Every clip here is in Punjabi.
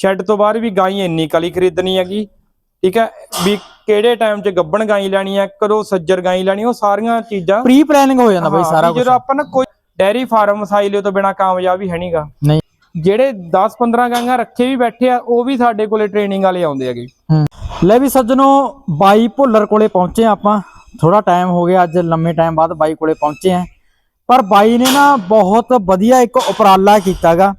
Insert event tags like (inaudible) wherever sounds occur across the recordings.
ਸ਼ੈੱਡ ਤੋਂ ਬਾਅਦ ਵੀ ਗਾਈ ਇੰਨੀ ਕਲੀ ਖਰੀਦਣੀ ਹੈਗੀ। ਠੀਕ ਹੈ? ਵੀ ਕਿਹੜੇ ਟਾਈਮ 'ਚ ਗੱਬਣ ਗਾਈ ਲੈਣੀ ਹੈ ਕਦੋਂ ਸੱਜਰ ਗਾਈ ਲੈਣੀ ਉਹ ਸਾਰੀਆਂ ਚੀਜ਼ਾਂ ਪ੍ਰੀ ਪਲੈਨਿੰਗ ਹੋ ਜਾਂਦਾ ਬਾਈ ਸਾਰਾ ਕੁਝ ਜਦੋਂ ਆਪਾਂ ਨਾ ਕੋਈ ਡੈਰੀ ਫਾਰਮ ਵਸਾਈ ਲਿਓ ਤੋਂ ਬਿਨਾ ਕਾਮਯਾਬ ਹੀ ਹੈ ਨਹੀਂਗਾ ਨਹੀਂ। ਜਿਹੜੇ 10-15 ਗਾਂਗਾ ਰੱਖੇ ਵੀ ਬੈਠੇ ਆ ਉਹ ਵੀ ਸਾਡੇ ਕੋਲੇ ਟ੍ਰੇਨਿੰਗ ਵਾਲੇ ਆਉਂਦੇ ਹੈਗੇ। ਲੈ ਵੀ ਸੱਜਣੋ ਬਾਈ ਭੁੱਲਰ ਕੋਲੇ ਪਹੁੰਚੇ ਆਪਾਂ। ਥੋੜਾ ਟਾਈਮ ਹੋ ਗਿਆ ਅੱਜ ਲੰਮੇ ਟਾਈਮ ਬਾਅਦ ਬਾਈ ਕੋਲੇ ਪਹੁੰਚੇ ਆ ਪਰ ਬਾਈ ਨੇ ਨਾ ਬਹੁਤ ਵਧੀਆ ਇੱਕ ਉਪਰਾਲਾ ਕੀਤਾਗਾ।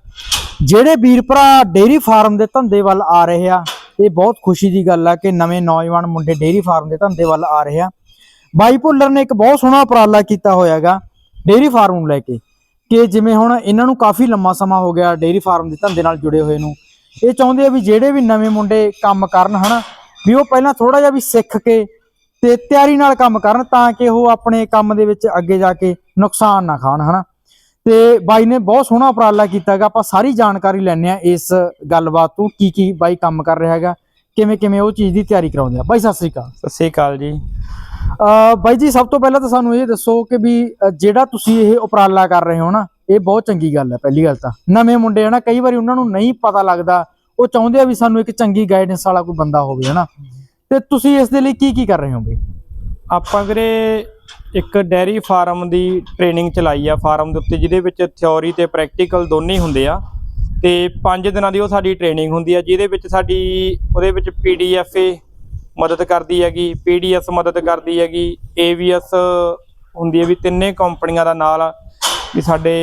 ਜਿਹੜੇ ਵੀਰ ਭਰਾ ਡੇਰੀ ਫਾਰਮ ਦੇ ਧੰਦੇ ਵੱਲ ਆ ਰਹੇ ਆ, ਇਹ ਬਹੁਤ ਖੁਸ਼ੀ ਦੀ ਗੱਲ ਆ ਕਿ ਨਵੇਂ ਨੌਜਵਾਨ ਮੁੰਡੇ ਡੇਰੀ ਫਾਰਮ ਦੇ ਧੰਦੇ ਵੱਲ ਆ ਰਹੇ ਆ। ਬਾਈ ਭੁੱਲਰ ਨੇ ਇੱਕ ਬਹੁਤ ਸੋਹਣਾ ਉਪਰਾਲਾ ਕੀਤਾ ਹੋਇਆਗਾ ਡੇਰੀ ਫਾਰਮ ਨੂੰ ਲੈ ਕੇ, ਕਿ ਜਿਵੇਂ ਹੁਣ ਇਹਨਾਂ ਨੂੰ ਕਾਫੀ ਲੰਮਾ ਸਮਾਂ ਹੋ ਗਿਆ ਡੇਰੀ ਫਾਰਮ ਦੇ ਧੰਦੇ ਨਾਲ ਜੁੜੇ ਹੋਏ ਨੂੰ। ਇਹ ਚਾਹੁੰਦੇ ਆ ਵੀ ਜਿਹੜੇ ਵੀ ਨਵੇਂ ਮੁੰਡੇ ਕੰਮ ਕਰਨ ਹਨਾ, ਵੀ ਉਹ ਪਹਿਲਾਂ ਥੋੜਾ ਜਿਹਾ ਵੀ ਸਿੱਖ ਕੇ ਤੇ ਤਿਆਰੀ ਨਾਲ ਕੰਮ ਕਰਨ ਤਾਂ ਕਿ ਉਹ ਆਪਣੇ ਕੰਮ ਦੇ ਵਿੱਚ ਅੱਗੇ ਜਾ ਕੇ ਨੁਕਸਾਨ ਨਾ ਖਾਣ ਹਨਾ। ਤੇ ਬਾਈ ਨੇ ਬਹੁਤ ਸੋਹਣਾ ਉਪਰਾਲਾ ਕੀਤਾਗਾ ਆਪਾਂ ਸਾਰੀ ਜਾਣਕਾਰੀ ਲੈਣੇ ਆ ਇਸ ਗੱਲਬਾਤ ਤੋਂ ਕੀ ਕੀ ਬਾਈ ਕੰਮ ਕਰ ਰਿਹਾ ਹੈਗਾ ਕਿਵੇਂ ਕਿਵੇਂ ਉਹ ਚੀਜ਼ ਦੀ ਤਿਆਰੀ ਕਰਾਉਂਦੇ ਆ। ਬਾਈ ਸਤਿ ਸ੍ਰੀ ਅਕਾਲ। ਸਤਿ ਸ੍ਰੀ ਅਕਾਲ ਜੀ। ਬਾਈ ਜੀ ਸਭ ਤੋਂ ਪਹਿਲਾਂ ਤਾਂ ਸਾਨੂੰ ਇਹ ਦੱਸੋ ਕਿ ਵੀ ਜਿਹੜਾ ਤੁਸੀਂ ਇਹ ਉਪਰਾਲਾ ਕਰ ਰਹੇ ਹੋ ਨਾ ਇਹ ਬਹੁਤ ਚੰਗੀ ਗੱਲ ਹੈ ਪਹਿਲੀ ਗੱਲ ਤਾਂ। ਨਵੇਂ ਮੁੰਡੇ ਹਨਾ ਕਈ ਵਾਰੀ ਉਹਨਾਂ ਨੂੰ ਨਹੀਂ ਪਤਾ ਲੱਗਦਾ ਉਹ ਚਾਹੁੰਦੇ ਆ ਵੀ ਸਾਨੂੰ ਇੱਕ ਚੰਗੀ ਗਾਈਡੈਂਸ ਵਾਲਾ ਕੋਈ ਬੰਦਾ ਹੋਵੇ ਹਨਾ। ਤੇ ਤੁਸੀਂ ਇਸ ਦੇ ਲਈ ਕੀ ਕੀ ਕਰ ਰਹੇ ਹੋ ਬਈ? ਆਪਾਂ ਵੀਰੇ ਇੱਕ ਡੈਰੀ ਫਾਰਮ ਦੀ ਟ੍ਰੇਨਿੰਗ ਚਲਾਈ ਆ, ਫਾਰਮ ਦੇ ਉੱਤੇ, ਜਿਹਦੇ ਵਿੱਚ ਥਿਉਰੀ ਤੇ ਪ੍ਰੈਕਟੀਕਲ ਦੋਨੇ ਹੁੰਦੇ ਆ। ਤੇ 5 ਦਿਨਾਂ ਦੀ ਉਹ ਸਾਡੀ ਟ੍ਰੇਨਿੰਗ ਹੁੰਦੀ ਆ, ਜਿਹਦੇ ਵਿੱਚ ਸਾਡੀ, ਉਹਦੇ ਵਿੱਚ ਪੀਡੀਐਫਏ ਮਦਦ ਕਰਦੀ ਹੈਗੀ ਪੀਡੀਐਸ ਮਦਦ ਕਰਦੀ ਹੈਗੀ ਏਵੀਐਸ ਹੁੰਦੀ ਹੈ ਵੀ ਤਿੰਨੇ ਕੰਪਨੀਆਂ ਦਾ ਨਾਲ ਵੀ ਸਾਡੇ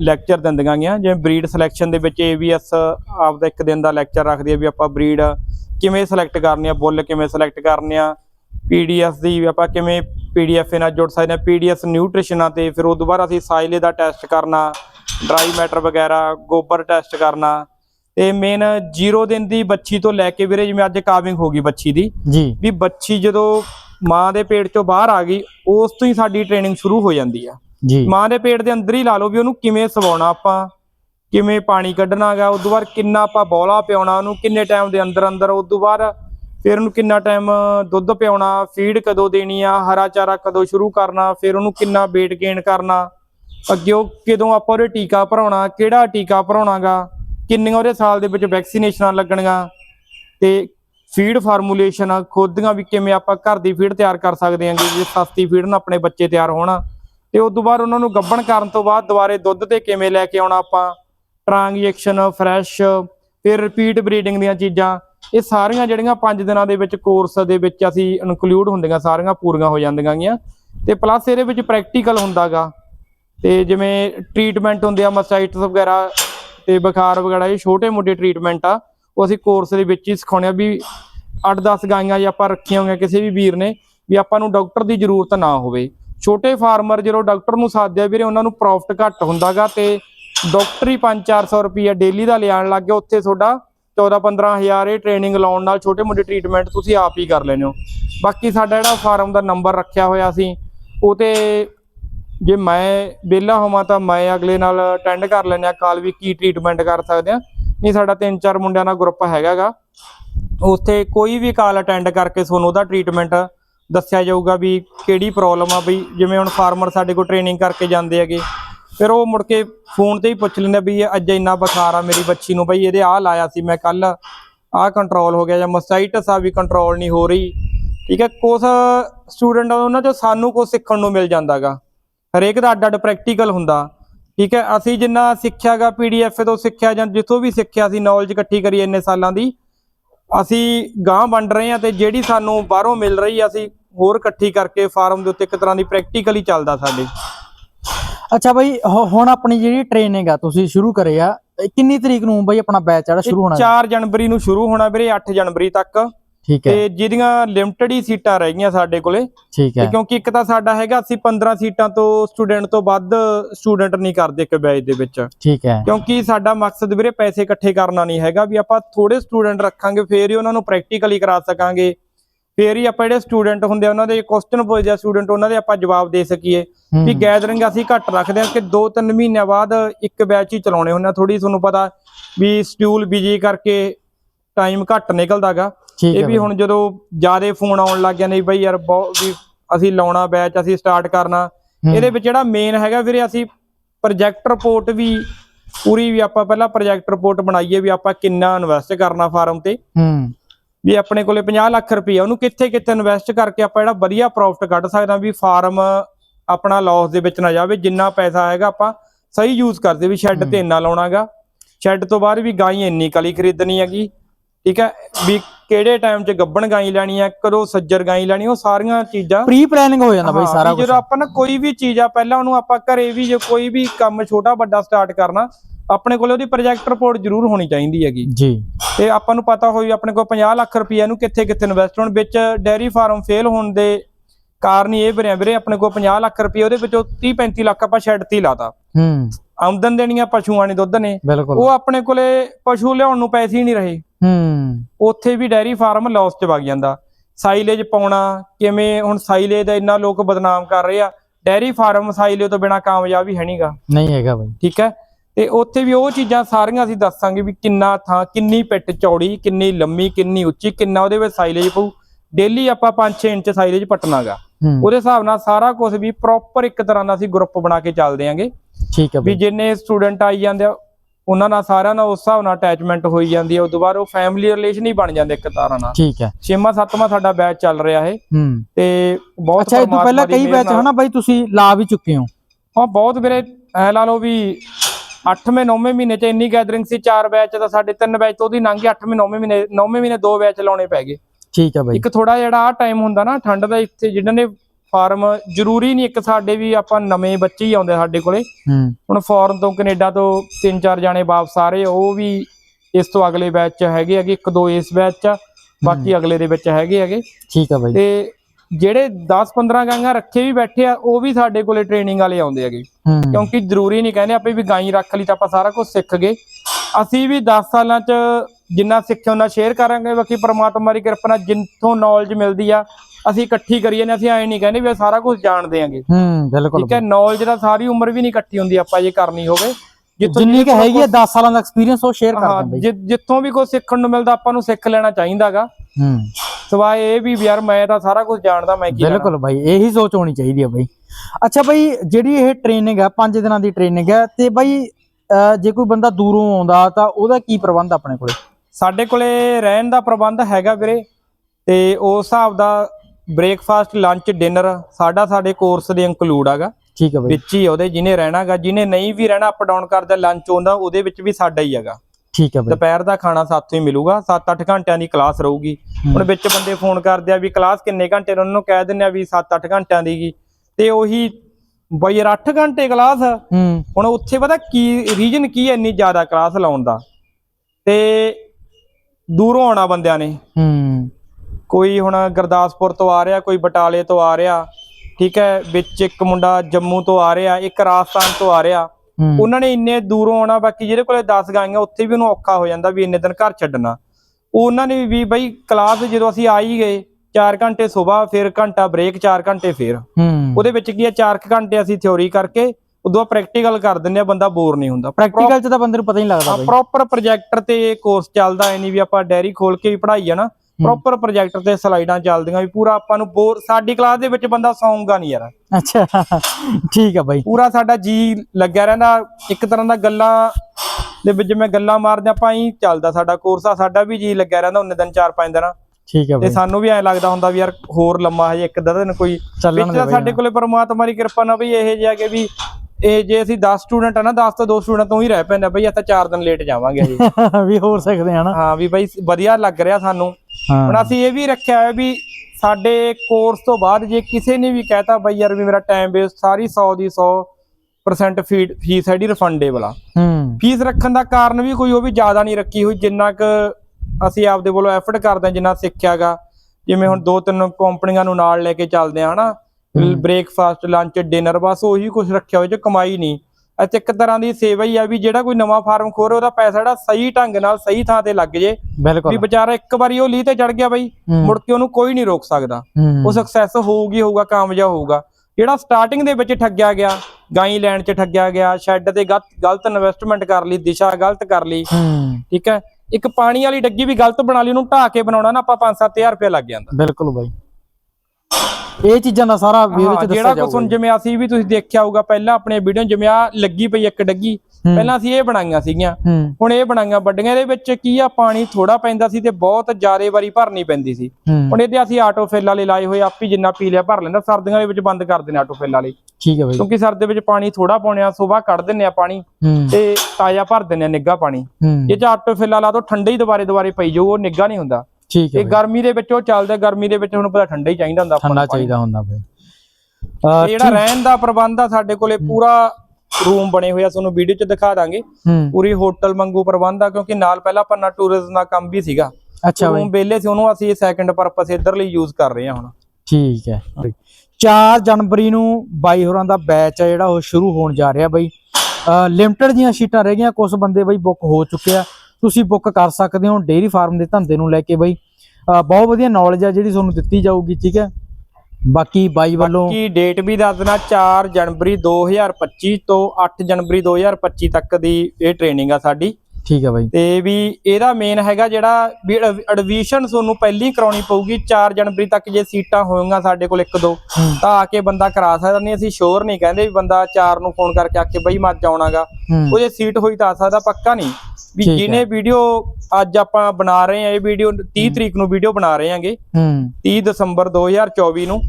ਲੈਕਚਰ ਦਿੰਦੀਆਂ ਗੀਆਂ ਜਿਵੇਂ ਬਰੀਡ ਸਿਲੈਕਸ਼ਨ ਦੇ ਵਿੱਚ ਏਵੀਐਸ ਆਪਦਾ ਇੱਕ ਦਿਨ ਦਾ ਲੈਕਚਰ ਰੱਖਦੀ ਹੈ ਵੀ ਆਪਾਂ ਬਰੀਡ ਕਿਵੇਂ ਸਿਲੈਕਟ ਕਰਨੀ ਆ, ਬੁੱਲ ਕਿਵੇਂ ਸਿਲੈਕਟ ਕਰਨੇ ਆ ਪੀਡੀਐਸ ਦੀ ਆਪਾਂ ਕਿਵੇਂ ਪੀਡੀਐਫ ਨਾਲ ਜੁੜ ਸਕਦੇ ਆ ਪੀਡੀਐਸ ਨਿਊਟ੍ਰੀਸ਼ਨਾਂ ਤੇ ਫਿਰ ਤੋਂ ਬਾਅਦ ਅਸੀਂ ਸਾਇਲੇ ਦਾ ਟੈਸਟ ਕਰਨਾ ਡਰਾਈ ਮੈਟਰ ਵਗੈਰਾ ਗੋਬਰ ਟੈਸਟ ਕਰਨਾ। ਤੇ ਮੇਨ 0 ਦਿਨ ਦੀ ਬੱਚੀ ਤੋਂ ਲੈ ਕੇ ਵੀਰੇ ਜਿਵੇਂ ਅੱਜ ਕਾਵਿੰਗ ਹੋ ਗਈ ਬੱਚੀ ਦੀ ਜੀ। ਵੀ ਬੱਚੀ ਜਦੋਂ ਮਾਂ ਦੇ ਪੇਟ ਚੋਂ ਬਾਹਰ ਆ ਗਈ ਉਸ ਤੋਂ ਹੀ ਸਾਡੀ ਟ੍ਰੇਨਿੰਗ ਸ਼ੁਰੂ ਹੋ ਜਾਂਦੀ ਆ। ਜੀ। ਮਾਂ ਦੇ ਪੇਟ ਦੇ ਅੰਦਰ ਹੀ ਲਾ ਲਓ ਵੀ ਉਹਨੂੰ ਕਿਵੇਂ ਸਵਾਉਣਾ ਆਪਾਂ ਕਿਵੇਂ ਪਾਣੀ ਕੱਢਣਾਗਾ ਉਸ ਤੋਂ ਬਾਅਦ ਕਿੰਨਾ ਆਪਾਂ ਬੋਲਾ ਪਿਆਉਣਾ ਉਹਨੂੰ ਕਿੰਨੇ ਟਾਈਮ ਦੇ ਅੰਦਰ ਅੰਦਰ ਉਸ ਤੋਂ ਬਾਅਦ ਫਿਰ ਉਹਨੂੰ ਕਿੰਨਾ ਟਾਈਮ ਦੁੱਧ ਪਿਆਉਣਾ ਫੀਡ ਕਦੋਂ ਦੇਣੀ ਆ, ਹਰਾ ਚਾਰਾ ਕਦੋਂ ਸ਼ੁਰੂ ਕਰਨਾ, ਫਿਰ ਉਹਨੂੰ ਕਿੰਨਾ weight gain ਕਰਨਾ, ਅੱਗੇ ਉਹ ਕਦੋਂ ਆਪਾਂ ਉਹਦੇ ਟੀਕਾ ਭਰਾਉਣਾ, ਕਿਹੜਾ ਟੀਕਾ ਭਰਾਉਣਾਗਾ ਕਿੰਨੇ ਉਹਦੇ ਸਾਲ ਦੇ ਵਿੱਚ ਵੈਕਸੀਨੇਸ਼ਨਾਂ ਲੱਗਣੀਆਂ ਤੇ ਫੀਡ ਫਾਰਮੂਲੇਸ਼ਨ ਖੁੱਦੀਆਂ ਵੀ ਕਿਵੇਂ ਆਪਾਂ ਘਰ ਦੀ ਫੀਡ ਤਿਆਰ ਕਰ ਸਕਦੇ ਹਾਂਗੇ ਜੇ ਸਸਤੀ ਫੀਡ ਨਾਲ ਆਪਣੇ ਬੱਚੇ ਤਿਆਰ ਹੋਣ। ਤੇ ਉਸ ਤੋਂ ਬਾਅਦ ਉਹਨਾਂ ਨੂੰ ਗੱਭਣ ਕਰਨ ਤੋਂ ਬਾਅਦ ਦੁਬਾਰੇ ਦੁੱਧ ਤੇ ਕਿਵੇਂ ਲੈ ਕੇ ਆਉਣਾ ਆਪਾਂ ਟ੍ਰਾਂਜੈਕਸ਼ਨ ਫਰੈਸ਼ ਫਿਰ ਰਿਪੀਟ ਬਰੀਡਿੰਗ ਦੀਆਂ ਚੀਜ਼ਾਂ ਇਹ ਸਾਰੀਆਂ ਜਿਹੜੀਆਂ 5 ਦਿਨਾਂ ਦੇ ਵਿੱਚ ਕੋਰਸ ਦੇ ਵਿੱਚ ਅਸੀਂ ਇਨਕਲੂਡ ਹੁੰਦੀਆਂ, ਸਾਰੀਆਂ ਪੂਰੀਆਂ ਹੋ ਜਾਂਦੀਆਂ ਗੀਆਂ। ਤੇ ਪਲੱਸ ਇਹਦੇ ਵਿੱਚ ਪ੍ਰੈਕਟੀਕਲ ਹੁੰਦਾਗਾ। ਤੇ ਜਿਵੇਂ ਟ੍ਰੀਟਮੈਂਟ ਹੁੰਦੇ ਆ ਮਸਾਈਟਸ ਵਗੈਰਾ ਤੇ ਬੁਖਾਰ ਵਗੈਰਾ, ਇਹ ਛੋਟੇ ਮੋਟੇ ਟ੍ਰੀਟਮੈਂਟ ਆ। ਉਹ ਅਸੀਂ ਕੋਰਸ ਦੇ ਵਿੱਚ ਹੀ ਸਿਖਾਉਣੇ ਆ ਵੀ 8-10 ਗਾਈਆਂ ਜੇ ਆਪਾਂ ਰੱਖੀਆਂ ਹੋਈਆਂ ਕਿਸੇ ਵੀ ਵੀਰ ਨੇ, ਵੀ ਆਪਾਂ ਨੂੰ ਡਾਕਟਰ ਦੀ ਜ਼ਰੂਰਤ ਨਾ ਹੋਵੇ। ਛੋਟੇ ਫਾਰਮਰ ਜਦੋਂ ਡਾਕਟਰ ਨੂੰ ਸਾਧਿਆ ਵੀਰੇ, ਉਹਨਾਂ ਨੂੰ ਪ੍ਰੋਫਿਟ ਘੱਟ ਹੁੰਦਾਗਾ ਤੇ ਡਾਕਟਰ ਹੀ 5-400 ਰੁਪਈਆ ਡੇਲੀ ਦਾ ਲਿਆਣ ਲੱਗ ਗਿਆ, ਉੱਥੇ ਤੁਹਾਡਾ 14-15000 ਇਹ ਟ੍ਰੇਨਿੰਗ ਲਾਉਣ ਨਾਲ ਛੋਟੇ ਮੋਟੇ ਟ੍ਰੀਟਮੈਂਟ ਤੁਸੀਂ ਆਪ ਹੀ ਕਰ ਲੈਣੇ ਹੋ। ਬਾਕੀ ਸਾਡਾ ਜਿਹੜਾ ਫਾਰਮ ਦਾ ਨੰਬਰ ਰੱਖਿਆ ਹੋਇਆ ਸੀ, ਉਹ ਤੇ ਜੇ ਮੈਂ ਵਿਹਲਾ ਹੋਵਾਂ ਤਾਂ ਮੈਂ ਅਗਲੇ ਨਾਲ ਅਟੈਂਡ ਕਰ ਲੈਂਦੇ ਆ ਕਾਲ ਵੀ ਕੀ ਟ੍ਰੀਟਮੈਂਟ ਕਰ ਸਕਦੇ ਆ ਨਹੀਂ, ਸਾਡਾ ਤਿੰਨ ਚਾਰ ਮੁੰਡਿਆਂ ਦਾ ਗਰੁੱਪ ਹੈਗਾਗਾ। ਉੱਥੇ ਕੋਈ ਵੀ ਕਾਲ ਅਟੈਂਡ ਕਰਕੇ ਤੁਹਾਨੂੰ ਉਹਦਾ ਟ੍ਰੀਟਮੈਂਟ ਦੱਸਿਆ ਜਾਊਗਾ ਵੀ ਕਿਹੜੀ ਪ੍ਰੋਬਲਮ ਆ ਬਈ ਜਿਵੇਂ ਹੁਣ ਫਾਰਮਰ ਸਾਡੇ ਕੋਲ ਟ੍ਰੇਨਿੰਗ ਕਰਕੇ ਜਾਂਦੇ ਹੈਗੇ। ਫਿਰ ਉਹ ਮੁੜ ਕੇ ਫੋਨ ਤੇ ਹੀ ਪੁੱਛ ਲੈਂਦੇ ਵੀ ਅੱਜ ਇੰਨਾ ਬੁਖਾਰ ਆ ਮੇਰੀ ਬੱਚੀ ਨੂੰ ਬਈ ਇਹਦੇ ਆਹ ਲਾਇਆ ਸੀ ਮੈਂ ਕੱਲ ਆਹ ਕੰਟਰੋਲ ਹੋ ਗਿਆ ਜਾਂ ਮਸਟਾਈਟਸ ਆ ਵੀ ਕੰਟਰੋਲ ਨਹੀਂ ਹੋ ਰਹੀ। ਠੀਕ ਹੈ ਕੁਝ ਸਟੂਡੈਂਟ ਉਹਨਾਂ ਚੋਂ ਸਾਨੂੰ ਕੁਝ ਸਿੱਖਣ ਨੂੰ ਮਿਲ ਜਾਂਦਾਗਾ। ਹਰੇਕ ਦਾ ਅੱਡ ਅੱਡ ਪ੍ਰੈਕਟੀਕਲ ਹੁੰਦਾ। ਠੀਕ ਹੈ, ਅਸੀਂ ਜਿੰਨਾ ਸਿੱਖਿਆਗਾ ਪੀਡੀਐਫ ਤੋਂ ਸਿੱਖਿਆ ਜਾਂ ਜਿੱਥੋਂ ਵੀ ਸਿੱਖਿਆ ਸੀ ਨੌਲੇਜ ਇਕੱਠੀ ਕਰੀ ਇੰਨੇ ਸਾਲਾਂ ਦੀ, ਅਸੀਂ ਗਾਂ ਵੰਡ ਰਹੇ ਹਾਂ ਤੇ ਜਿਹੜੀ ਸਾਨੂੰ ਬਾਹਰੋਂ ਮਿਲ ਰਹੀ ਆ ਅਸੀਂ ਹੋਰ ਇਕੱਠੀ ਕਰਕੇ ਫਾਰਮ ਦੇ ਉੱਤੇ ਇੱਕ ਤਰ੍ਹਾਂ ਦੀ ਪ੍ਰੈਕਟੀਕਲ ਹੀ ਚੱਲਦਾ ਸਾਡੇ। ਅੱਛਾ ਬਾਈ ਹੁਣ ਆਪਣੀ ਜਿਹੜੀ ਟ੍ਰੇਨਿੰਗ ਆ ਤੁਸੀਂ ਸ਼ੁਰੂ ਕਰੇ ਆ ਇਹ ਕਿੰਨੀ ਤਰੀਕ ਨੂੰ ਬਾਈ ਆਪਣਾ ਬੈਚ ਜਿਹੜਾ ਸ਼ੁਰੂ ਹੋਣਾ? 4 ਜਨਵਰੀ ਨੂੰ ਸ਼ੁਰੂ ਹੋਣਾ ਵੀਰੇ 8 ਜਨਵਰੀ ਤੱਕ। ਠੀਕ ਹੈ। ਤੇ ਜਿਹਦੀਆਂ ਲਿਮਟਿਡ ਹੀ ਸੀਟਾਂ ਰਹਿ ਗਈਆਂ ਸਾਡੇ ਕੋਲੇ ਠੀਕ ਹੈ। ਕਿਉਂਕਿ ਇੱਕ ਤਾਂ ਸਾਡਾ ਹੈਗਾ ਅਸੀਂ 15 ਸੀਟਾਂ ਤੋਂ ਸਟੂਡੈਂਟ ਤੋਂ ਵੱਧ ਸਟੂਡੈਂਟ ਨਹੀਂ ਕਰਦੇ ਇੱਕ ਬੈਚ ਦੇ ਵਿੱਚ। ਠੀਕ ਹੈ। ਕਿਉਂਕਿ ਸਾਡਾ ਮਕਸਦ ਵੀਰੇ ਪੈਸੇ ਇਕੱਠੇ ਕਰਨਾ ਨਹੀਂ ਹੈਗਾ ਵੀ ਆਪਾਂ ਥੋੜੇ ਸਟੂਡੈਂਟ ਰੱਖਾਂਗੇ ਫੇਰ ਹੀ ਉਹਨਾਂ ਨੂੰ ਪ੍ਰੈਕਟੀਕਲੀ ਕਰਾ ਸਕਾਂਗੇ। ਫੇਰ ਹੀ ਆਪਾਂ ਜਿਹੜੇ ਸਟੂਡੈਂਟ ਹੁੰਦੇ ਆ ਉਹਨਾਂ ਦੇ ਕੁਐਸਚਨ ਪੁੱਛਦੇ ਆ ਸਟੂਡੈਂਟ ਉਹਨਾਂ ਦੇ ਆਪਾਂ ਜਵਾਬ ਦੇ ਸਕੀਏ ਵੀ। ਗੈਦਰਿੰਗ ਅਸੀਂ ਘੱਟ ਰੱਖਦੇ ਹਾਂ ਕਿ 2-3 ਮਹੀਨਿਆਂ ਬਾਅਦ ਇੱਕ ਬੈਚ ਹੀ ਚਲਾਉਣੇ ਹੁੰਦੇ ਆ ਥੋੜੀ ਤੁਹਾਨੂੰ ਪਤਾ ਵੀ ਸ਼ਡਿਊਲ ਬਿਜ਼ੀ ਕਰਕੇ ਟਾਈਮ ਘੱਟ ਨਿਕਲਦਾਗਾ ਇਹ ਵੀ। ਹੁਣ ਜਦੋਂ ਜਿਆਦੇ ਫੋਨ ਆਉਣ ਲੱਗ ਜਾਂਦੇ ਵੀ ਬਈ ਯਾਰ ਬਹੁਤ ਵੀ ਅਸੀਂ ਲਾਉਣਾ ਬੈਚ ਅਸੀਂ ਸਟਾਰਟ ਕਰਨਾ। ਇਹਦੇ ਵਿੱਚ ਜਿਹੜਾ ਮੇਨ ਹੈਗਾ ਵੀਰੇ ਅਸੀਂ ਪ੍ਰੋਜੈਕਟ ਰਿਪੋਰਟ ਵੀ ਪੂਰੀ ਵੀ ਆਪਾਂ ਪਹਿਲਾਂ ਪ੍ਰੋਜੈਕਟ ਰਿਪੋਰਟ ਬਣਾਈਏ ਵੀ ਆਪਾਂ ਕਿੰਨਾ ਇਨਵੈਸਟ ਕਰਨਾ ਫਾਰਮ ਤੇ ਹੂੰ ਵੀ ਆਪਣੇ ਕੋਲੇ 50 ਲੱਖ ਰੁਪਏ ਉਹਨੂੰ ਕਿੱਥੇ ਕਿੱਥੇ ਇਨਵੈਸਟ ਕਰਕੇ ਆਪਾਂ ਜਿਹੜਾ ਵਧੀਆ ਪ੍ਰੋਫਿਟ ਕੱਢ ਸਕਦੇ ਵੀ ਫਾਰਮ ਆਪਣਾ ਲਾਸ ਦੇ ਵਿੱਚ ਨਾ ਜਾਵੇ ਜਿੰਨਾ ਪੈਸਾ ਹੈਗਾ ਆਪਾਂ ਸਹੀ ਯੂਜ਼ ਕਰਦੇ ਵੀ ਸ਼ੈੱਡ ਤੇ ਇੰਨਾ ਲਾਉਣਾਗਾ। ਸ਼ੈੱਡ ਤੋਂ ਬਾਅਦ ਵੀ ਗਾਈ ਇੰਨੀ ਕਲੀ ਖਰੀਦਣੀ ਹੈਗੀ ਠੀਕ ਹੈ? ਵੀ ਕਿਹੜੇ ਟਾਈਮ 'ਚ ਗੱਬਣ ਗਾਈ ਲੈਣੀ ਹੈ ਕਦੋਂ ਸੱਜਰ ਗਾਈ ਲੈਣੀ ਉਹ ਸਾਰੀਆਂ ਚੀਜ਼ਾਂ ਪ੍ਰੀ ਪਲੈਨਿੰਗ ਹੋ ਜਾਂਦਾ ਬਾਈ ਸਾਰਾ ਕੁਝ ਜਦੋਂ ਆਪਾਂ ਨਾ ਕੋਈ ਵੀ ਚੀਜ਼ ਆ ਪਹਿਲਾਂ ਉਹਨੂੰ ਆਪਾਂ ਘਰੇ ਵੀ ਜੇ ਕੋਈ ਵੀ ਕੰਮ ਛੋਟਾ ਵੱਡਾ ਸਟਾਰਟ ਕਰਨਾ ਆਪਣੇ ਕੋਲੇ ਉਹਦੀ ਪ੍ਰੋਜੈਕਟ ਰਿਪੋਰਟ ਜ਼ਰੂਰ ਹੋਣੀ ਚਾਹੀਦੀ ਹੈਗੀ। ਜੀ। ਤੇ ਆਪਾਂ ਨੂੰ ਪਤਾ ਹੋਈ ਆਪਣੇ ਕੋਲ 50 ਲੱਖ ਰੁਪਏ ਨੂੰ ਕਿੱਥੇ ਕਿੱਥੇ ਇਨਵੈਸਟ ਹੋਣ। ਵਿੱਚ ਡੈਰੀ ਫਾਰਮ ਫੇਲ ਹੋਣ ਦੇ ਕਾਰਨ ਹੀ ਇਹ ਬਣਿਆ ਵੀਰੇ ਆਪਣੇ ਕੋਲ 50 ਲੱਖ ਰੁਪਏ ਉਹਦੇ ਵਿੱਚੋਂ 30 35 ਲੱਖ ਆਪਾਂ ਸ਼ੈੱਡ ਤੇ ਲਾਤਾ। ਹੂੰ। ਆਮਦਨ ਦੇਣੀਆਂ ਪਸ਼ੂਆਂ ਨੇ ਦੁੱਧ ਨੇ। ਉਹ ਆਪਣੇ ਕੋਲੇ ਪਸ਼ੂ ਲਿਆਉਣ ਨੂੰ ਪੈਸੇ ਹੀ ਨਹੀਂ ਰਹੇ। ਹੂੰ। ਉੱਥੇ ਵੀ ਡੈਰੀ ਫਾਰਮ ਲਾਸ ਚ ਵਗ ਜਾਂਦਾ। ਸਾਈਲੇਜ ਪਾਉਣਾ ਕਿਵੇਂ ਹੁਣ ਸਾਈਲੇਜ ਦਾ ਇੰਨਾ ਲੋਕ ਬਦਨਾਮ ਕਰ ਰਹੇ ਆ। ਡੈਰੀ ਫਾਰਮ ਸਾਈਲੇ ਤੋਂ ਬਿਨਾ ਕਾਮਯਾਬ ਹੀ ਹੈ ਨਹੀਂਗਾ ਨਹੀਂ ਹੈਗਾ ਬਾਈ। ਠੀਕ ਹੈ? ਤੇ ਉੱਥੇ ਵੀ ਉਹ ਚੀਜ਼ਾਂ ਸਾਰੀਆਂ ਅਸੀਂ ਦੱਸਾਂਗੇ ਵੀ ਕਿੰਨਾ ਥਾਂ ਕਿੰਨੀ ਪਿੱਟ ਚੌੜੀ ਕਿੰਨੀ ਲੰਮੀ ਕਿੰਨੀ ਉੱਚੀ ਕਿੰਨਾ ਉਹਦੇ ਵਿੱਚ ਸਾਈਲੇਜ ਪਊ। ਡੇਲੀ ਆਪਾਂ 5-6 ਇੰਚ ਸਾਈਲੇਜ ਪਟਣਾਗਾ। ਉਹਦੇ ਹਿਸਾਬ ਨਾਲ ਸਾਰਾ ਕੁਝ ਵੀ ਪ੍ਰੋਪਰ ਇੱਕ ਤਰ੍ਹਾਂ ਦਾ ਅਸੀਂ ਗਰੁੱਪ ਬਣਾ ਕੇ ਚੱਲਦੇ ਆਂਗੇ। ਠੀਕ ਹੈ ਵੀ ਜਿੰਨੇ ਸਟੂਡੈਂਟ ਆਈ ਜਾਂਦੇ ਆ ਉਹਨਾਂ ਨਾਲ ਸਾਰਿਆਂ ਨਾਲ ਉਸ ਹਿਸਾਬ ਨਾਲ ਅਟੈਚਮੈਂਟ ਹੋਈ ਜਾਂਦੀ ਹੈ ਉਸ ਤੋਂ ਬਾਅਦ ਉਹ ਫੈਮਿਲੀ ਰਿਲੇਸ਼ਨ ਹੀ ਬਣ ਜਾਂਦੇ ਇੱਕ ਤਰ੍ਹਾਂ ਨਾਲ। ਠੀਕ ਹੈ ਛੇਵਾਂ ਸੱਤਵਾਂ ਸਾਡਾ ਬੈਚ ਚੱਲ ਰਿਹਾ ਹੈ। ਤੇ ਬਹੁਤ ਅੱਛਾ ਇਹ ਤੋਂ ਪਹਿਲਾਂ ਕਈ ਬੈਚ ਹਨਾ ਬਾਈ ਤੁਸੀਂ ਲਾ ਵੀ ਚੁੱਕੇ ਹੋ। ਹਾਂ ਬਹੁਤ ਵੀਰੇ ਐ ਲਾ ਲਓ ਵੀ 8ਵੇਂ 9ਵੇਂ ਮਹੀਨੇ ਚ ਇੰਨੀ ਗੈਦਰਿੰਗ ਸੀ ਚਾਰ ਬੈਚ ਤਾਂ ਸਾਡੇ ਤਿੰਨ ਬੈਚ ਤੋਂ ਉਹਦੀ ਲੰਘ ਗਈ 8ਵੇਂ 9ਵੇਂ ਮਹੀਨੇ 9ਵੇਂ ਮਹੀਨੇ ਦੋ ਬੈਚ ਲਾਉਣੇ ਪੈ ਗਏ। ਠੀਕ ਹੈ ਬਾਈ। ਇੱਕ ਥੋੜਾ ਜਿਹੜਾ ਆ ਟਾਈਮ ਹੁੰਦਾ ਨਾ ਠੰਡ ਦਾ ਇੱਥੇ ਜਿਹਨਾਂ ਨੇ ਫਾਰਮ ਜ਼ਰੂਰੀ ਨਹੀਂ ਇੱਕ ਸਾਡੇ ਵੀ ਆਪਾਂ ਨਵੇਂ ਬੱਚੇ ਹੀ ਆਉਂਦੇ ਸਾਡੇ ਕੋਲੇ। ਹੁਣ ਫੋਰਨ ਤੋਂ ਕੈਨੇਡਾ ਤੋਂ ਤਿੰਨ ਚਾਰ ਜਾਣੇ ਵਾਪਸ ਆ ਰਹੇ ਉਹ ਵੀ ਇਸ ਤੋਂ ਅਗਲੇ ਬੈਚ ਚ ਹੈਗੇ ਹੈਗੇ ਇੱਕ ਦੋ ਇਸ ਬੈਚ ਚ ਬਾਕੀ ਅਗਲੇ ਦੇ ਵਿੱਚ ਹੈਗੇ ਹੈਗੇ। ਠੀਕ ਹੈ ਬਾਈ। ਤੇ ਜਿਹੜੇ 10 15 ਗਾਂਗਾ ਰੱਖੇ ਵੀ ਬੈਠੇ ਆ ਉਹ ਵੀ ਸਾਡੇ ਕੋਲੇ ਟ੍ਰੇਨਿੰਗ ਵਾਲੇ ਆਉਂਦੇ ਹੈਗੇ। ਕਿਉਂਕਿ ਜ਼ਰੂਰੀ ਨਹੀਂ ਕਹਿੰਦੇ ਆਪੇ ਵੀ ਗਾਈ ਰੱਖ ਲਈ ਤਾਂ ਆਪਾਂ ਸਾਰਾ ਕੁਝ ਸਿੱਖ ਗਏ। ਅਸੀਂ ਵੀ 10 ਸਾਲਾਂ ਚ ਜਿੰਨਾ ਸਿੱਖਿਆ ਉਹਨਾਂ ਸ਼ੇਅਰ ਕਰਾਂਗੇ। ਬਾਕੀ ਪ੍ਰਮਾਤਮਾ ਦੀ ਕਿਰਪਾ ਨਾਲ ਜਿੰਥੋਂ ਨੌਲੇਜ ਮਿਲਦੀ ਆ ਅਸੀਂ ਇਕੱਠੀ ਕਰੀਏ ਨੇ ਅਸੀਂ ਐਂ ਨਹੀਂ ਕਹਿੰਦੇ ਵੀ ਸਾਰਾ ਕੁਝ ਜਾਣਦੇ ਆਂਗੇ ਹੂੰ ਬਿਲਕੁਲ ਠੀਕ ਹੈ ਨੌਲੇਜ ਦਾ ਸਾਰੀ ਉਮਰ ਵੀ ਨਹੀਂ ਇਕੱਠੀ ਹੁੰਦੀ ਆਪਾਂ ਜੇ ਕਰਨੀ ਹੋਵੇ। ਜਿੰਨੀ ਕਿ ਹੈਗੀ ਹੈ 10 ਸਾਲਾਂ ਦਾ ਐਕਸਪੀਰੀਅੰਸ ਉਹ ਸ਼ੇਅਰ ਕਰਦੇ ਜਿੱਥੋਂ ਵੀ ਕੁਝ ਸਿੱਖਣ ਨੂੰ ਮਿਲਦਾ ਆਪਾਂ ਨੂੰ ਸਿੱਖ ਲੈਣਾ ਚਾਹੀਦਾਗਾ। ਹੂੰ। ਸਵਾਏ ਇਹ ਵੀ ਯਾਰ ਮੈਂ ਤਾਂ ਸਾਰਾ ਕੁਝ ਜਾਣਦਾ ਮੈਂ ਕੀ। ਬਿਲਕੁਲ ਬਾਈ ਇਹੀ ਸੋਚ ਹੋਣੀ ਚਾਹੀਦੀ ਹੈ ਬਾਈ। ਅੱਛਾ ਬਾਈ ਜਿਹੜੀ ਇਹ ਟ੍ਰੇਨਿੰਗ ਹੈ 5 ਦਿਨਾਂ ਦੀ ਟ੍ਰੇਨਿੰਗ ਹੈ ਤੇ ਬਾਈ ਜੇ ਕੋਈ ਬੰਦਾ ਦੂਰੋਂ ਆਉਂਦਾ ਤਾਂ ਉਹਦਾ ਕੀ ਪ੍ਰਬੰਧ ਆਪਣੇ ਕੋਲੇ? ਸਾਡੇ ਕੋਲੇ ਰਹਿਣ ਦਾ ਪ੍ਰਬੰਧ ਹੈਗਾ ਵੀਰੇ ਤੇ ਉਸ ਹਿਸਾਬ ਦਾ ਬ੍ਰੇਕਫਾਸਟ ਲੰਚ ਡਿਨਰ ਸਾਡਾ ਸਾਡੇ ਕੋਰਸ ਦੇ ਇਨਕਲੂਡ ਹੈਗਾ ਠੀਕ ਹੈ ਬਾਈ। ਵਿੱਚ ਹੀ ਉਹਦੇ ਜਿਹਨੇ ਰਹਿਣਾਗਾ ਜਿਹਨੇ ਨਹੀਂ ਵੀ ਰਹਿਣਾ ਅਪ ਡਾਊਨ ਕਰਦਾ ਲੰਚ ਆਉਂਦਾ ਉਹਦੇ ਵਿੱਚ ਵੀ ਸਾਡਾ ਹੀ ਹੈਗਾ। ਠੀਕ ਹੈ ਬਾਈ। ਦੁਪਹਿਰ ਦਾ ਖਾਣਾ ਸਾਥੋਂ ਹੀ ਮਿਲੂਗਾ 7-8 ਘੰਟਿਆਂ ਦੀ ਕਲਾਸ ਰਹੂਗੀ। ਹੁਣ ਵਿੱਚ ਬੰਦੇ ਫੋਨ ਕਰਦੇ ਆ ਵੀ ਕਲਾਸ ਕਿੰਨੇ ਘੰਟੇ ਉਹਨਾਂ ਨੂੰ ਕਹਿ ਦਿੰਦੇ ਆ ਵੀ 7-8 ਘੰਟਿਆਂ ਦੀਗੀ ਤੇ ਉਹੀ ਬਈ ਯਾਰ 8 ਘੰਟੇ ਕਲਾਸ ਹੁਣ ਉੱਥੇ ਪਤਾ ਕੀ ਰੀਜਨ ਕੀ ਹੈ ਇੰਨੀ ਜ਼ਿਆਦਾ ਕਲਾਸ ਲਾਉਣ ਦਾ? ਤੇ ਦੂਰੋਂ ਆਉਣਾ ਬੰਦਿਆਂ ਨੇ। ਹੂੰ। ਕੋਈ ਹੁਣ ਗੁਰਦਾਸਪੁਰ ਤੋਂ ਆ ਰਿਹਾ ਕੋਈ ਬਟਾਲੇ ਤੋਂ ਆ ਰਿਹਾ ਠੀਕ ਹੈ ਵਿੱਚ ਇੱਕ ਮੁੰਡਾ ਜੰਮੂ ਤੋਂ ਆ ਰਿਹਾ ਇੱਕ ਰਾਜਸਥਾਨ ਤੋਂ ਆ ਰਿਹਾ। ਉਹਨਾਂ ਨੇ ਇੰਨੇ ਦੂਰੋਂ ਆਉਣਾ ਬਾਕੀ ਜਿਹਦੇ ਕੋਲੇ 10 ਗਾਈਆਂ ਉੱਥੇ ਵੀ ਉਹਨੂੰ ਔਖਾ ਹੋ ਜਾਂਦਾ ਵੀ ਇੰਨੇ ਦਿਨ ਘਰ ਛੱਡਣਾ। ਉਹਨਾਂ ਨੇ ਵੀ ਬਈ ਕਲਾਸ ਜਦੋਂ ਅਸੀਂ ਆ ਹੀ ਗਏ 4 ਘੰਟੇ ਸਵੇਰ ਫਿਰ ਘੰਟਾ ਬ੍ਰੇਕ 4 ਘੰਟੇ ਫਿਰ। ਉਹਦੇ ਵਿੱਚ ਕੀ ਹੈ 4 ਘੰਟੇ ਅਸੀਂ ਥਿਉਰੀ ਕਰਕੇ ਉਦੋਂ ਪ੍ਰੈਕਟੀਕਲ ਕਰ ਦਿੰਦੇ ਆ ਬੰਦਾ ਬੋਰ ਨਹੀਂ ਹੁੰਦਾ। ਪ੍ਰੈਕਟੀਕਲ ਚ ਤਾਂ ਬੰਦੇ ਨੂੰ ਪਤਾ ਹੀ ਨਹੀਂ ਲੱਗਦਾ ਬਾਈ। ਪ੍ਰੋਪਰ ਪ੍ਰੋਜੈਕਟਰ ਤੇ ਕੋਰਸ ਚੱਲਦਾ ਐ ਨਹੀਂ ਵੀ ਆਪਾਂ ਡੈਰੀ ਖੋਲ ਕੇ ਵੀ ਪੜ੍ਹਾਈ ਆ ਨਾ। ਪ੍ਰੋਪਰ ਪ੍ਰੋਜੈਕਟਰ ਤੇ ਸਲਾਈਡਾਂ ਚੱਲਦੀਆਂ ਵੀ ਪੂਰਾ ਆਪਾਂ ਨੂੰ ਬੋਰ ਸਾਡੀ ਕਲਾਸ ਦੇ ਵਿੱਚ ਬੰਦਾ ਸੌਂਗਾ ਨਹੀਂ ਯਾਰ। ਅੱਛਾ ਠੀਕ ਹੈ ਬਾਈ। ਪੂਰਾ ਸਾਡਾ ਜੀ ਲੱਗਿਆ ਰਹਿੰਦਾ ਇੱਕ ਤਰ੍ਹਾਂ ਦਾ ਗੱਲਾਂ ਦੇ ਵਿੱਚ ਜਿਵੇਂ ਗੱਲਾਂ ਮਾਰਦੇ ਆਪਾਂ ਹੀ ਚੱਲਦਾ ਸਾਡਾ ਕੋਰਸ ਆ ਸਾਡਾ ਵੀ ਜੀ ਲੱਗਿਆ ਰਹਿੰਦਾ ਉਹਨੇ ਦਿਨ 4-5 ਦਿਨ। ਠੀਕ ਹੈ ਤੇ ਸਾਨੂੰ ਵੀ ਐ ਲੱਗਦਾ ਹੁੰਦਾ ਵੀ ਯਾਰ ਹੋਰ ਲੰਮਾ ਹਜੇ ਇੱਕ ਦਿਨ ਕੋਈ ਵਿੱਚ ਤਾਂ ਸਾਡੇ ਕੋਲੇ ਪਰਮਾਤਮਾ ਦੀ ਕਿਰਪਾ ਨਾਲ ਵੀ ਇਹ ਜਿਹਾ ਕਿ ਵੀ ਇਹ ਜੇ ਅਸੀਂ 10 ਸਟੂਡੈਂਟ ਆ ਨਾ 10 ਤੋਂ 2 ਸਟੂਡੈਂਟ ਤੋਂ ਹੀ ਰਹਿ ਪੈਂਦੇ ਆ ਬਈ ਆਪਾਂ 4 ਦਿਨ ਲੇਟ ਜਾਵਾਂਗੇ ਹਜੇ। (laughs) ਵੀ ਹੋ ਸਕਦੇ ਆ ਨਾ। ਹਾਂ ਵੀ ਬਈ ਵਧੀਆ ਲੱਗ ਰਿਹਾ ਸਾਨੂੰ। ਹੁਣ ਹਾਂ ਅਸੀਂ ਇਹ ਵੀ ਰੱਖਿਆ ਹੈ ਵੀ ਸਾਡੇ ਕੋਰਸ ਤੋਂ ਬਾਅਦ ਜੇ ਕਿਸੇ ਨੇ ਵੀ ਕਹਿਤਾ ਬਈ ਯਾਰ ਵੀ ਮੇਰਾ ਟਾਈਮ ਵੇਸਟ ਸਾਰੀ 100 ਦੀ 100% ਫੀਡ ਫੀਸ ਹੈਡੀ ਰਿਫੰਡੇਬਲ ਆ। ਹੂੰ। ਫੀਸ ਰੱਖਣ ਦਾ ਕਾਰਨ ਵੀ ਕੋਈ ਉਹ ਵੀ ਜ਼ਿਆਦਾ ਨਹੀਂ ਰੱਖੀ ਹੋਈ ਜਿੰਨਾ ਕੁ ਅਸੀਂ ਆਪਦੇ ਵੱਲੋਂ ਐਫਰਟ ਕਰਦੇ ਹਾਂ ਜਿੰਨਾ ਸਿੱਖਿਆਗਾ ਜਿਵੇਂ ਹੁਣ ਦੋ ਤਿੰਨ ਕੰਪਨੀਆਂ ਨੂੰ ਨਾਲ ਲੈ ਕੇ ਚੱਲਦੇ ਆ ਹਨਾ। ਬ੍ਰੇਕਫਾਸਟ ਲੰਚ ਡਿਨਰ ਬਸ ਉਹੀ ਕੁਝ ਰੱਖਿਆ ਹੋਇਆ ਜੇ ਕਮਾਈ ਨਹੀਂ। ਇੱਥੇ ਇੱਕ ਤਰ੍ਹਾਂ ਦੀ ਸੇਵਾ ਹੀ ਆ ਵੀ ਜਿਹੜਾ ਕੋਈ ਨਵਾਂ ਫਾਰਮ ਖੋਰੇ ਉਹਦਾ ਪੈਸਾ ਜਿਹੜਾ ਸਹੀ ਢੰਗ ਨਾਲ ਸਹੀ ਥਾਂ ਤੇ ਲੱਗ ਜੇ। ਵੀ ਬਿਲਕੁਲ ਵਿਚਾਰਾ ਇੱਕ ਵਾਰੀ ਉਹ ਲੀਹ ਤੇ ਚੜ ਗਿਆ ਬਈ ਮੁੜ ਕੇ ਉਹਨੂੰ ਕੋਈ ਨਹੀਂ ਰੋਕ ਸਕਦਾ। ਹੂੰ, ਉਹ ਸਕਸੈਸ ਹੋਊਗੀ ਹੋਊਗਾ ਕਾਮਯਾਬ ਹੋਊਗਾ। ਜਿਹੜਾ ਸਟਾਰਟਿੰਗ ਦੇ ਵਿੱਚ ਠੱਗਿਆ ਗਿਆ ਗਾਈ ਲੈਣ 'ਚ ਠੱਗਿਆ ਗਿਆ ਸ਼ੈੱਡ ਤੇ ਗਲਤ ਗਲਤ ਇਨਵੈਸਟਮੈਂਟ ਕਰ ਲਈ ਦਿਸ਼ਾ ਗਲਤ ਕਰ ਲਈ। ਹੂੰ। ਠੀਕ ਹੈ? ਇੱਕ ਪਾਣੀ ਵਾਲੀ ਡੱਗੀ ਵੀ ਗਲਤ ਬਣਾ ਲਈ ਉਹਨੂੰ ਢਾ ਕੇ ਬਣਾਉਣਾ ਨਾ ਆਪਾਂ 5-7000 ਰੁਪਏ ਲੱਗ ਜਾਂਦਾ। ਬਿਲਕੁਲ ਬਾਈ। ਇਹ ਚੀਜ਼ਾਂ ਦਾ ਸਾਰਾ ਵੀਡੀਓ ਚ ਦੱਸਿਆ ਜਿਹੜਾ ਕੁਝ ਜਾਊਗਾ ਹੁਣ ਜਿਵੇਂ ਅਸੀਂ ਵੀ ਤੁਸੀਂ ਦੇਖਿਆ ਹੋਊਗਾ ਪਹਿਲਾਂ ਆਪਣੇ ਵੀਡੀਓ ਜਿਵੇਂ ਆ ਲੱਗੀ ਪਈ ਇੱਕ ਡੱਗੀ। ਪਹਿਲਾਂ ਅਸੀਂ ਇਹ ਬਣਾਈਆਂ ਸੀਗੀਆਂ। ਹੁਣ ਇਹ ਬਣਾਈਆਂ ਵੱਡੀਆਂ ਇਹਦੇ ਵਿੱਚ ਕੀ ਆ ਪਾਣੀ ਥੋੜਾ ਪੈਂਦਾ ਸੀ ਤੇ ਬਹੁਤ ਜ਼ਿਆਦੇ ਵਾਰੀ ਭਰਨੀ ਪੈਂਦੀ ਸੀ। ਹੁਣ ਇਹਦੇ ਅਸੀਂ ਆਟੋ ਫਿਲ ਵਾਲੇ ਲਾਏ ਹੋਏ ਆਪੀ ਜਿੰਨਾ ਪੀ ਲਿਆ ਭਰ ਲੈਂਦਾ ਸਰਦੀਆਂ ਦੇ ਵਿੱਚ ਬੰਦ ਕਰ ਦਿੰਦੇ ਆਟੋ ਫਿਲ ਵਾਲੇ। ਠੀਕ ਹੈ ਬਾਈ। ਕਿਉਂਕਿ ਸਰਦੇ ਵਿੱਚ ਪਾਣੀ ਥੋੜਾ ਪਾਉਣੇ ਆ ਸਵੇਰ ਕੱਢ ਦਿੰਨੇ ਆ ਪਾਣੀ ਤੇ ਤਾਜ਼ਾ ਭਰ ਦਿੰਨੇ ਆ ਨਿੱਗਾ ਪਾਣੀ। ਇਹ ਚ ਆਟੋ ਫਿਲ ਵਾਲਾ ਤੋਂ ਠੰਡਾ ਹੀ ਦੁਬਾਰੇ ਦੁਬਾਰੇ ਪਈ ਜਾਊ ਉਹ ਨਿੱਗਾ ਨਹੀਂ ਹੁੰਦਾ। ਠੀਕ ਹੈ ਇਹ ਗਰਮੀ ਦੇ ਵਿੱਚ ਉਹ ਚੱਲਦਾ ਗਰਮੀ ਦੇ ਵਿੱਚ ਹੁਣ ਪਤਾ ਠੰਡਾ ਹੀ ਚਾਹੀਦਾ ਹੁੰਦਾ ਠੰਡਾ। ਚਾਹੀਦਾ ਹੁੰਦਾ ਬਾਈ। ਜਿਹੜਾ ਰਹਿਣ ਦਾ ਪ੍ਰਬੰਧ ਆ ਸਾਡੇ ਕੋਲੇ ਪੂਰਾ ਰੂਮ ਬਣੇ ਹੋਏ ਆ ਤੁਹਾਨੂੰ ਵੀਡੀਓ 'ਚ ਦਿਖਾ ਦਾਂਗੇ। ਪੂਰੀ ਹੋਟਲ ਵਾਂਗੂ ਪ੍ਰਬੰਧ ਆ ਕਿਉਂਕਿ ਨਾਲ ਪਹਿਲਾਂ ਪੰਨਾ ਟੂਰਿਜ਼ਮ ਦਾ ਕੰਮ ਵੀ ਸੀਗਾ। ਅੱਛਾ ਬਾਈ। ਰੂਮ ਵਿਹਲੇ ਸੀ ਉਹਨੂੰ ਅਸੀਂ ਸੈਕੰਡ ਪਰਪਸ ਇਧਰ ਲਈ ਯੂਜ਼ ਕਰ ਰਹੇ ਹਾਂ ਹੁਣ। ਠੀਕ ਹੈ। 4 ਜਨਵਰੀ ਨੂੰ ਬਾਈ ਹੋਰਾਂ ਦਾ ਬੈਚ ਆ ਜਿਹੜਾ ਉਹ ਸ਼ੁਰੂ ਹੋਣ ਜਾ ਰਿਹਾ ਬਾਈ। ਲਿਮਟਿਡ ਦੀਆਂ ਸ਼ੀਟਾਂ ਰਹਿ ਗਈਆਂ ਕੁਝ ਬੰਦੇ ਬਾਈ ਬੁੱਕ ਹੋ ਚੁੱਕੇ ਆ। ਤੁਸੀਂ ਬੁੱਕ ਕਰ ਸਕਦੇ ਹੋ ਡੇਅਰੀ ਫਾਰਮ ਦੇ ਧੰਦੇ ਨੂੰ ਲੈ ਕੇ ਬਾਈ। ਬਹੁਤ ਵਧੀਆ ਨੌਲੇਜ ਆ ਜਿਹੜੀ ਤੁਹਾਨੂੰ ਦਿੱਤੀ ਜਾਊਗੀ ਠੀਕ ਹੈ? ਬਾਕੀ ਬਾਈ ਵੱਲੋਂ ਕੀ ਡੇਟ ਵੀ ਦੱਸ ਦੇਣਾ 4 ਜਨਵਰੀ 2025 ਤੋਂ 8 ਜਨਵਰੀ 2025 ਤੱਕ ਦੀ ਇਹ ਟ੍ਰੇਨਿੰਗ ਆ ਸਾਡੀ। ਠੀਕ ਹੈ ਬਾਈ। ਤੇ ਵੀ ਇਹਦਾ ਮੇਨ ਹੈਗਾ ਜਿਹੜਾ ਵੀ ਐਡਮਿਸ਼ਨ ਤੁਹਾਨੂੰ ਪਹਿਲੀ ਕਰਾਉਣੀ ਪਊਗੀ 4 ਜਨਵਰੀ ਤੱਕ ਜੇ ਸੀਟਾਂ ਹੋਊਗੀਆਂ ਸਾਡੇ ਕੋਲ ਇੱਕ ਦੋ ਤਾਂ ਆ ਕੇ ਬੰਦਾ ਕਰਾ ਸਕਦਾ। ਨਹੀਂ ਅਸੀਂ ਸ਼ੋਰ ਨਹੀਂ ਕਹਿੰਦੇ ਵੀ ਬੰਦਾ 4 ਨੂੰ ਫੋਨ ਕਰਕੇ ਆਖੇ ਬਈ ਮੈਂ ਅੱਜ ਆਉਣਾਗਾ। ਉਹ ਜੇ ਸੀਟ ਹੋਈ ਤਾਂ ਆ ਸਕਦਾ ਪੱਕਾ ਨਹੀਂ। ਵੀ। ਜਿਹਨੇ ਵੀਡੀਓ ਅੱਜ ਆਪਾਂ ਬਣਾ ਰਹੇ ਆ ਇਹ ਵੀਡੀਓ 30 ਤਰੀਕ ਨੂੰ ਵੀਡੀਓ ਬਣਾ ਰਹੇ ਆਂਗੇ ਹੂੰ। 30 ਦਸੰਬਰ 2024 ਨੂੰ।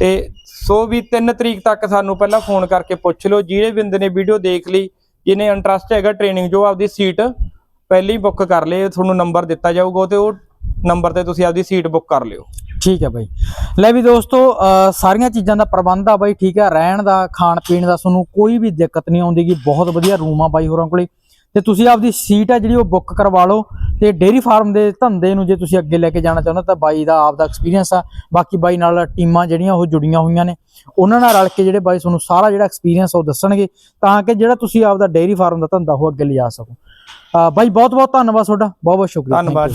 ਤੇ ਸੋ ਵੀ 3 ਤਰੀਕ ਤੱਕ ਸਾਨੂੰ ਪਹਿਲਾਂ ਫੋਨ ਕਰਕੇ ਪੁੱਛ ਲਓ। ਜਿਹੜੇ ਬੰਦੇ ਨੇ ਵੀਡੀਓ ਦੇਖ ਲਈ ਜਿਹਨੇ ਇੰਟਰਸਟ ਹੈਗਾ ਟ੍ਰੇਨਿੰਗ ਜੋ ਆਪਦੀ ਸੀਟ ਪਹਿਲਾਂ ਬੁੱਕ ਕਰ ਲਏ ਤੁਹਾਨੂੰ ਨੰਬਰ ਦਿੱਤਾ ਜਾਊਗਾ ਤੇ ਉਹ ਨੰਬਰ ਤੇ ਤੁਸੀਂ ਆਪਦੀ ਸੀਟ ਬੁੱਕ ਕਰ ਲਿਓ। ਠੀਕ ਹੈ ਬਾਈ। ਲੈ ਵੀ ਦੋਸਤੋ ਸਾਰੀਆਂ ਚੀਜ਼ਾਂ ਦਾ ਪ੍ਰਬੰਧ ਆ ਬਾਈ ਠੀਕ ਹੈ। ਰਹਿਣ ਦਾ ਖਾਣ ਪੀਣ ਦਾ ਤੁਹਾਨੂੰ ਕੋਈ ਵੀ ਦਿੱਕਤ ਨਹੀਂ ਆਉਂਦੀਗੀ ਬਹੁਤ ਵਧੀਆ ਰੂਮ ਆ ਬਾਈ ਹੋਰਾਂ ਕੋਲੇ। ਤੇ ਤੁਸੀਂ ਆਪਦੀ ਸੀਟ ਹੈ ਜਿਹੜੀ ਉਹ ਬੁੱਕ ਕਰਵਾ ਲਓ ਤੇ ਡੇਅਰੀ ਫਾਰਮ ਦੇ ਧੰਦੇ ਨੂੰ ਜੇ ਤੁਸੀਂ ਅੱਗੇ ਲੈ ਕੇ ਜਾਣਾ ਚਾਹੁੰਦੇ ਤਾਂ ਬਾਈ ਦਾ ਆਪਦਾ ਐਕਸਪੀਰੀਅੰਸ ਆ। ਬਾਕੀ ਬਾਈ ਨਾਲ ਟੀਮਾਂ ਜਿਹੜੀਆਂ ਉਹ ਜੁੜੀਆਂ ਹੋਈਆਂ ਨੇ। ਉਹਨਾਂ ਨਾਲ ਰਲ ਕੇ ਜਿਹੜੇ ਬਾਈ ਤੁਹਾਨੂੰ ਸਾਰਾ ਜਿਹੜਾ ਐਕਸਪੀਰੀਅੰਸ ਉਹ ਦੱਸਣਗੇ ਤਾਂ ਕਿ ਜਿਹੜਾ ਤੁਸੀਂ ਆਪਦਾ ਡੇਅਰੀ ਫਾਰਮ ਦਾ ਧੰਦਾ ਉਹ ਅੱਗੇ ਲਿਜਾ ਸਕੋ। ਬਾਈ ਬਹੁਤ ਬਹੁਤ ਧੰਨਵਾਦ ਤੁਹਾਡਾ। ਬਹੁਤ ਬਹੁਤ ਸ਼ੁਕਰੀਆ. ਧੰਨਵਾਦ